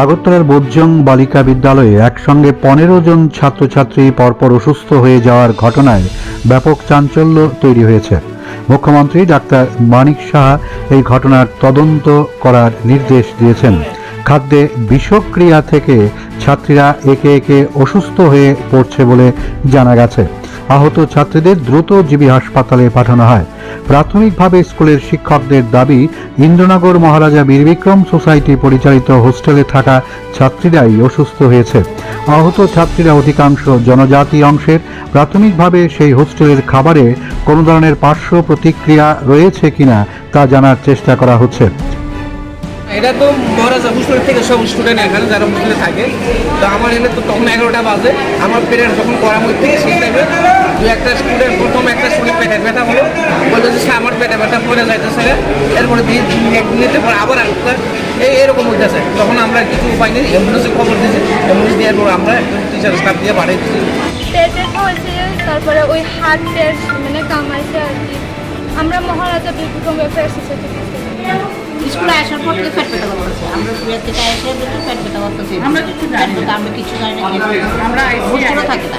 আগরতলার বোজ্জং বালিকা বিদ্যালয়ে একসঙ্গে পনেরো জন ছাত্রছাত্রী পরপর অসুস্থ হয়ে যাওয়ার ঘটনায় ব্যাপক চাঞ্চল্য তৈরি হয়েছে। মুখ্যমন্ত্রী ডাক্তার মানিক সাহা এই ঘটনার তদন্ত করার নির্দেশ দিয়েছেন। খাদ্যে বিষক্রিয়া থেকে ছাত্রীরা একে একে অসুস্থ হয়ে পড়ছে বলে জানা গেছে। আহত ছাত্রীদের দ্রুত জিবি হাসপাতালে পাঠানো হয়। প্রাথমিকভাবে স্কুলের শিক্ষকদের দাবি, ইন্দ্রনগর মহারাজা বীরবিক্রম সোসাইটি পরিচালিত হোস্টেলে থাকা ছাত্রীরাই অসুস্থ হয়েছে। আহত ছাত্রীরা অধিকাংশ জনজাতি অংশের। প্রাথমিকভাবে সেই হোস্টেলের খাবারে কোনো ধরনের পার্শ্ব প্রতিক্রিয়া রয়েছে কিনা তা জানার চেষ্টা করা হচ্ছে। এটা তো মহারাজা হোস্টেল থেকে সব স্টুডেন্ট এখানে যারা হোস্টেলে থাকে। তো আমার এনে তো তখন এগারোটা বাজে। আমার পেরেন্ট যখন করার মধ্যে সেই টাইমে দু একটা স্টুডেন্ট প্রথম একটা স্টুডেন্ট পেটের ব্যথা হলো বলল যে স্যার আমার পেটে ব্যথা পড়ে যাইতেছে এরপরে দিয়ে এক মিনিটের পর আবার একটা এই এরকম হইতেছে। তখন আমরা কিছু উপায় নেই অ্যাম্বুলেন্সে খবর দিয়েছি। অ্যাম্বুলেন্স দেওয়ার পর আমরা টিচার স্টাফ দিয়ে বাড়াই দিচ্ছি পেটের হয়েছে তারপরে ওই হার্টের মানে কামাইছে আর কি। আমরা মহারাজা বিক্রম ওয়েলফেয়ার সোসাইটি স্কুলে আসার পর থেকে পেট ব্যথা করতেছে। আমরা স্কুলের থেকে এসে পেট ব্যথা করতেছে। আমরা কিছু জানি না। আমরা কিছু জানি না। আমরা থাকি না।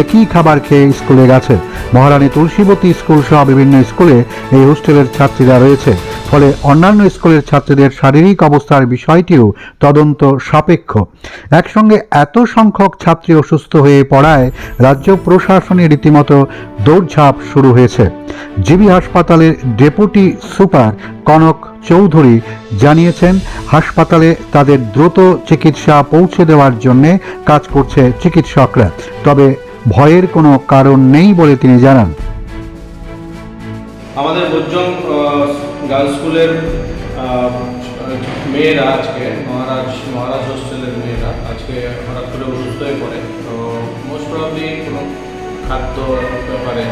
একই খাবার খেয়ে স্কুলে গেছে। মহারানী তুলসীবতী স্কুল সহ বিভিন্ন স্কুলে এই হোস্টেলের ছাত্রীরা রয়েছে। ফলে অন্যান্য স্কুলের ছাত্রীদের শারীরিক অবস্থার বিষয়টিও তদন্ত সাপেক্ষ। একসঙ্গে এত সংখ্যক ছাত্রী অসুস্থ হয়ে পড়ায় রাজ্য প্রশাসনে রীতিমতো দৌড়ঝাঁপ শুরু হয়েছে। জিবি হাসপাতালের ডেপুটি সুপার কনক চৌধুরী জানিয়েছেন, হাসপাতালে তাদের দ্রুত চিকিৎসা পৌঁছে দেওয়ার জন্য কাজ করছে চিকিৎসকরা। তবে ভয়ের কোনো কারণ নেই বলে তিনি জানান। আমাদের বজ্জং গার্লস স্কুলের মেয়েরা আজকে, মহারাজ মহারাজ হোস্টেলের মেয়েরা আজকে হঠাৎ করে অসুস্থ হয়ে পড়ে। তো মোস্ট প্রবলি কোনো খাদ্য ব্যাপারে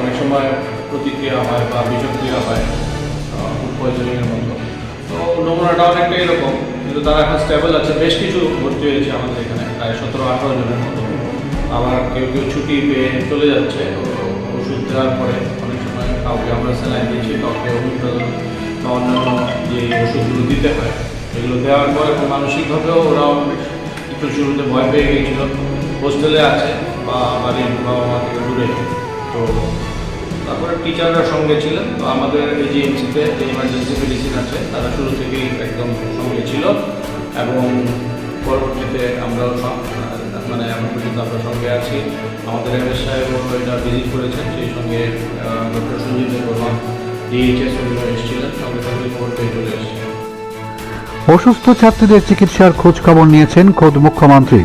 অনেক সময় প্রতিক্রিয়া হয় বা বিষক্রিয়া হয় ফুড পয়জনিংয়ের মতো। তো নমুনাটা অনেকটা এরকম, কিন্তু তারা এখন স্টেবল আছে। বেশ কিছু ভর্তি হয়েছে আমাদের এখানে, প্রায় সতেরো আঠারো জনের মতো। আবার কেউ কেউ ছুটি পেয়ে চলে যাচ্ছে। ওষুধ দেওয়ার পরে অনেক সময় কাউকে আমরা স্যালাইন দিয়েছি, কাউকে অনুপ্রদন বা অন্যান্য যে ওষুধগুলো দিতে হয়, এগুলো দেওয়ার পরে মানসিকভাবেও ওরাও একটু শুরুতে ভয় পেয়ে গিয়েছিল। হোস্টেলে আছে বা বাড়ির বাবা মা থেকে দূরে। তো তারপরে টিচাররা সঙ্গে ছিলেন। তো আমাদের এই যে এমসিতে যে ইমার্জেন্সি মেডিসিন আছে, তারা শুরু থেকেই একদম সঙ্গে ছিল এবং পরবর্তীতে আমরাও মানে এখন পর্যন্ত আমরা সঙ্গে আছি। আমাদের এম এস সাহেবও এটা ভিজিট করেছেন সেই সঙ্গে ডক্টর সঞ্জীব বর্মা ডিএইচএস এসেছিলেন সঙ্গে সঙ্গে খবর পেয়ে চলে এসেছিলেন অসুস্থ ছাত্রীদের চিকিৎসার খোঁজ খবর নিয়েছেন খোদ মুখ্যমন্ত্রী।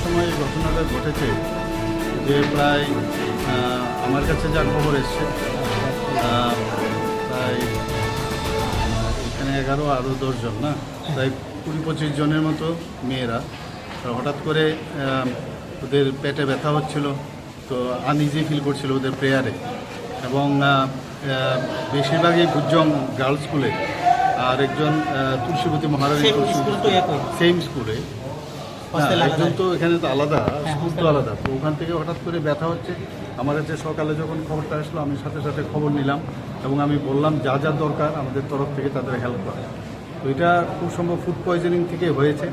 সময় এই ঘটনাটা ঘটেছে যে প্রায় আহ, আমার কাছে যা খবর এসছে প্রায় আহ, এখানে এগারো আরও দশজন না? প্রায় কুড়ি পঁচিশ জনের মতো মেয়েরা। হঠাৎ করে ওদের পেটে ব্যথা হচ্ছিল তো আনইজি ফিল করছিল ওদের প্রেয়ারে এবং বেশিরভাগই গুজ্জং গার্লস স্কুলে আর একজন তুলসীপতি মহারানী সেম স্কুলে একজন তো এখানে তো আলাদা স্কুল তো আলাদা। তো ওখান থেকে হঠাৎ করে ব্যথা হচ্ছে। আমার কাছে সকালে যখন খবরটা আসলো আমি সাথে সাথে খবর নিলাম এবং আমি বললাম যা যা দরকার আমাদের তরফ থেকে তাদের হেল্প করা। তো এটা খুব সম্ভব ফুড পয়জনিং থেকে হয়েছে।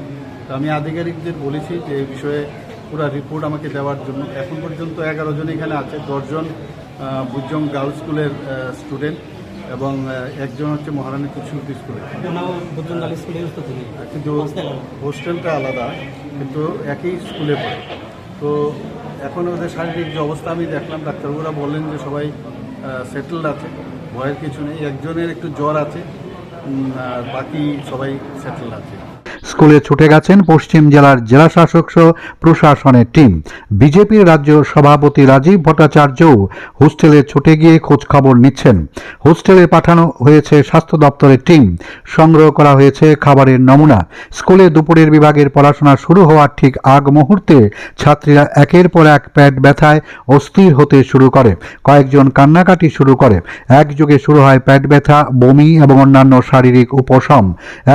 তো আমি আধিকারিকদের বলেছি যে এই বিষয়ে পুরো রিপোর্ট আমাকে দেওয়ার জন্য। এখন পর্যন্ত এগারো জন এখানে আছে। দশজন বুজং গার্লস স্কুলের স্টুডেন্ট এবং একজন হচ্ছে মহারানী কুচুমতি স্কুলে কিন্তু হোস্টেলটা আলাদা কিন্তু একই স্কুলে পড়ে। তো এখন ওদের শারীরিক যে অবস্থা আমি দেখলাম ডাক্তারবাবুরা বললেন যে সবাই সেটেলড আছে ভয়ের কিছু নেই একজনের একটু জ্বর আছে আর বাকি সবাই সেটেলড আছে। স্কুলে ছুটে গেছেন পশ্চিম জেলার জেলাশাসক সহ প্রশাসনের টিম। বিজেপির রাজ্য সভাপতি রাজীব ভট্টাচার্যও হোস্টেলে ছুটে গিয়ে খোঁজ খবর নিচ্ছেন। হোস্টেলে পাঠানো হয়েছে স্বাস্থ্য দপ্তরের টিম। সংগ্রহ করা হয়েছে খাবারের নমুনা। স্কুলে দুপুরের বিভাগের পড়াশোনা শুরু হওয়ার ঠিক আগ মুহূর্তে ছাত্রীরা একের পর এক পেট ব্যথায় অস্থির হতে শুরু করে। কয়েকজন কান্নাকাটি শুরু করে। একযোগে শুরু হয় পেট ব্যথা, বমি এবং অন্যান্য শারীরিক উপশম।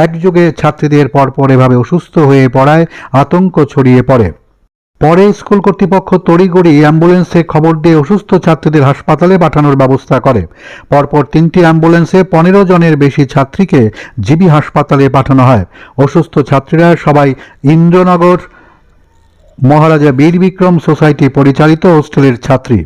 একযোগে ছাত্রীদের পরপর এভাবে অসুস্থ হয়ে পড়ায় আতঙ্ক ছড়িয়ে পড়ে। পরে স্কুল কর্তৃপক্ষ তড়িঘড়ি অ্যাম্বুলেন্সে খবর দিয়ে অসুস্থ ছাত্রীদের হাসপাতালে পাঠানোর ব্যবস্থা করে। পরপর তিনটি অ্যাম্বুলেন্সে পনেরো জনের বেশি ছাত্রীকে জিবি হাসপাতালে পাঠানো হয়। অসুস্থ ছাত্রীরা সবাই ইন্দ্রনগর মহারাজা বীর বিক্রম সোসাইটি পরিচালিত হোস্টেলের ছাত্রী।